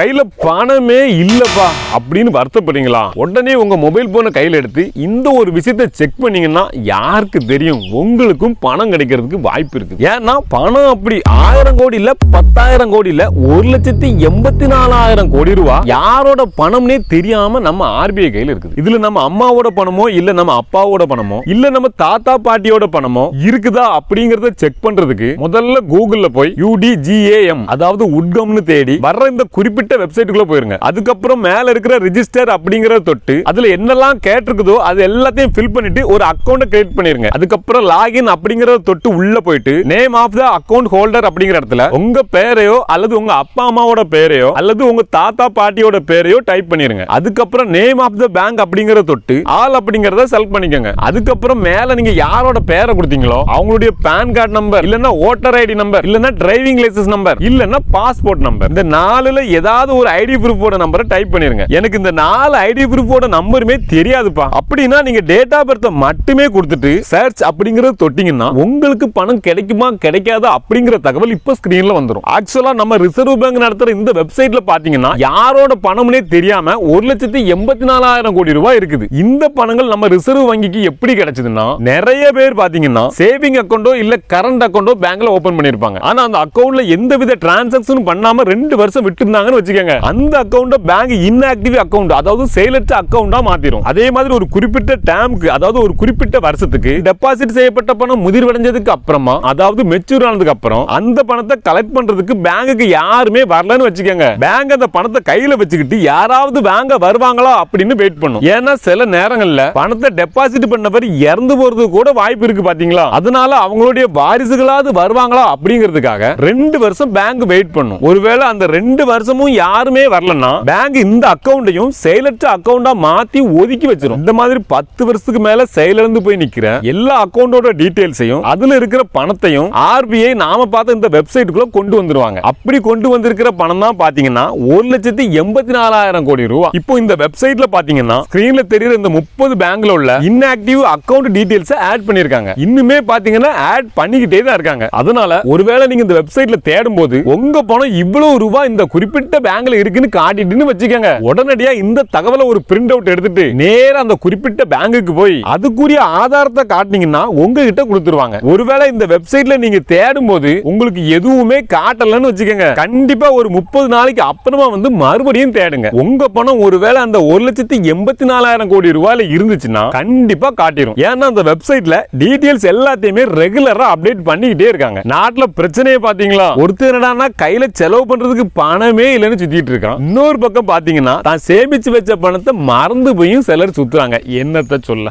கையில பணமே இல்லைப்பா அப்படின்னு வருத்தப்படுறீங்களா? உடனே உங்க மொபைல் ஃபோனை கையில் எடுத்து இந்த ஒரு விஷயத்தை செக் பண்ணீங்கன்னா யாருக்கு தெரியும்? உங்களுக்கும் பணம் கிடைக்கிறதுக்கு வாய்ப்பு இருக்கு. ஏன்னா பணம் அப்படி ஆயிரம் கோடி பத்தாயிரம் கோடி ஒரு லட்சத்தி எண்பத்தி நாலாயிரம் கோடி ரூபா யாரோட பணம்னே தெரியாம நம்ம ஆர்பிஐ கையில் இருக்குது. இதில் நம்ம அம்மாவோட பணமோ இல்லை நம்ம அப்பாவோட பணமோ இல்லை நம்ம தாத்தா பாட்டியோட பணமோ இருக்குதா அப்படிங்கிறத செக் பண்றதுக்கு முதல்ல கூகுள்ல போய் யூடிஜிஏஎம் அதாவது உட்கம்னு தேடி வர்ற இந்த குறிப்பிட்ட வெப்சைட்டுக்குள்ள போயிருங்க. அதுக்கப்புறம் மேல இருக்கிற ரிஜிஸ்டர் அப்படிங்கறத தொட்டு அதுல என்னெல்லாம் கேட்டிருக்குதோ அது எல்லாத்தையும் ஃபில் பண்ணிட்டு ஒரு அக்கௌண்ட் கிரியேட் பண்ணிருங்க. அதுக்கப்புறம் லாகின் அப்படிங்கறத தொட்டு உள்ள போயிட்டு name of the account holder அப்படிங்கிற இடத்துல உங்க பேரையோ அல்லது உங்க அப்பா அம்மாவோட பேரையோ அல்லது உங்க தாத்தா பாட்டியோட பேரையோ டைப் பண்ணிருங்க. அதுக்கப்புறம் நேம் ஆஃப் த பேங்க் அப்படிங்கறத தொட்டு ஆல் அப்படிங்கறத செலக்ட் பண்ணிக்கோங்க. அதுக்கப்புறம் மேல நீங்க யாரோட பேரை கொடுத்தீங்களோ அவங்களுடைய பேன் கார்டு நம்பர் இல்லன்னா ஓட்டர் ஐடி நம்பர் இல்லன்னா டிரைவிங் லைசன்ஸ் நம்பர் இல்லன்னா பாஸ்போர்ட் நம்பர் இந்த நாலுல ஏதாவது ஒரு ஐடி ப்ரூஃபோட நம்பரை டைப் பண்ணிருங்க. எனக்கு இந்த நாலு ஐடி ப்ரூஃபோட நம்பருமே தெரியாதுப்பா. அப்படின்னா நீங்க டேட் ஆஃப் பர்த் மட்டுமே கொடுத்துட்டு சர்ச் அப்படிங்கறத தொட்டீங்கன்னா உங்களுக்கு பணம் கிடைக்குமா கிடைக்காதா அப்படிங்கிற தகவல் இப்ப ஸ்கிரீன்ல வந்துடும் ஆக்சுவலா நம்ம ரிசர்வ் பேங்க் நடத்துற இந்த வெப்சைட்ல பாத்தீங்கன்னா யாரோட பணம்னே தெரியாம ஒரு லட்சத்தி எண்பத்தி நாலாயிரம் கோடி ரூபாய் இருக்குது. இந்த பணங்கள் நம்ம ரிசர்வ் வங்கிக்கு எப்படி கிடைச்சதுன்னா நிறைய பேர் பாத்தீங்கன்னா சேவிங் அக்கௌண்டோ இல்ல கரண்ட் அக்கௌண்டோ பேங்க்ல ஓபன் பண்ணிருப்பாங்க. ஆனா அந்த அக்கௌண்ட்ல எந்த வித டிரான்சாக்ஷனும் பண்ணாம ரெண்டு வருஷம் விட்டுருந்தாங்கன்னு வச்சுக்கோங்க. அந்த அக்கௌண்ட்டை பேங்க் இன்ஆக்டிவ் அக்கௌண்ட் அதாவது செயலற்ற அக்கௌண்டா மாத்திரும். அதே மாதிரி ஒரு குறிப்பிட்ட டேம்க்கு அதாவது ஒரு குறிப்பிட்ட வருஷத்துக்கு டெபாசிட் செய்யப்பட்ட பணம் முதிர்வடைஞ்சதுக்கு அப்புறமா அதாவது மெச்சூர் ஆனதுக்கு அப்புறம் அந்த பணத்தை கலெக்ட் பண்றதுக்கு பேங்குக்கு யாருமே வரலன்னு வச்சுக்கோங்க. பேங்க் அந்த பணத்தை கையில வச்சுக்கிட்டு யாராவது பேங்க வருவாங்களா அப்படின்னு வெயிட் பண்ணும். ஏன்னா சில நேரங்கள்ல பணத்தை டெபாசிட் பண்ணவர் இறந்து போறது கூட வாய்ப்பு இருக்கு பாத்தீங்களா? அதனால அவங்களுடைய வாரிசுகளாவது வருவாங்களா அப்படிங்கிறதுக்காக ரெண்டு வருஷம் பேங்க் வெயிட் பண்ணும். ஒருவேளை அந்த ரெண்டு வருஷமும் யாருமே வரலன்னா பேங்க் இந்த அக்கவுண்டையும் செயலற்ற அக்கௌண்டா மாத்தி ஒதுக்கி வச்சிரும். இந்த மாதிரி பத்து வருஷத்துக்கு மேல செயலிழந்து போய் நிக்கிற எல்லா அக்கௌண்டோட டீடைல்ஸையும் அதுல இருக்கிற பணத்தையும் ஆர்பிஐ நாம பார்த்த இந்த வெப்சைட்டுக்குள்ள கொண்டு வந்துருவாங்க. அப்படி கொண்டு வந்திருக்கிற பணம் தான் பாத்தீங்கன்னா ஒரு லட்சத்தி எண்பத்தி நாலாயிரம் கோடி ரூபாய் இப்போ இந்த வெப்சைட்ல பாத்தீங்கன்னா ஸ்கிரீன்ல தெரியுற இந்த முப்பது பேங்க்ல உள்ள இன்ஆக்டிவ் அக்கவுண்ட் டீடைல்ஸ் ஆட் பண்ணிருக்காங்க. இன்னுமே பாத்தீங்கன்னா ஆட் பண்ணிக்கிட்டே தான் இருக்காங்க. அதனால ஒருவேளை நீங்க இந்த வெப்சைட்ல தேடும் போது உங்க பணம் இவ்வளவு ரூபாய் இந்த குறிப்பிட்ட பேங்க்ல இருக்குன்னு காட்டிட்டுன்னு வச்சுக்கோங்க. உடனடியா இந்த தகவலை ஒரு பிரிண்ட் அவுட் எடுத்துட்டு நேர அந்த குறிப்பிட்ட பேங்குக்கு போய் அதுக்குரிய ஆதாரத்தை காட்டினீங்கன்னா உங்ககிட்ட கொடுத்துருவாங்க. ஒருவேளை இந்த வெப்சைட்ல நீங்க தேடும் போது உங்களுக்கு எதுவுமே காட்டலன்னு வச்சுக்கோங்க. கண்டிப்பா ஒரு முப்பது நாளைக்கு அப்புறமா வந்து மறுபடியும் தேடுங்க. உங்க பணம் ஒருவேளை அந்த ஒரு லட்சத்தி எண்பத்தி நாலாயிரம் கோடி ரூபாயில இருந்துச்சுன்னா கண்டிப்பா காட்டிடும் ஏன்னா அந்த வெப்சைட்ல டீடைல்ஸ் எல்லாத்தையுமே ரெகுலரா அப்டேட் பண்ணிக்கிட்டே இருக்காங்க. நாட்டுல பிரச்சனையை பாத்தீங்களா ஒருத்தர் என்னடான்னா கையில செலவு பண்றதுக்கு பணமே இல்லை இல்லைன்னு சுத்திட்டு இருக்கான். இன்னொரு பக்கம் பாத்தீங்கன்னா தான் சேமிச்சு வச்ச பணத்தை மறந்து போயும் சிலர் சுத்துறாங்க. என்னத்த சொல்ல?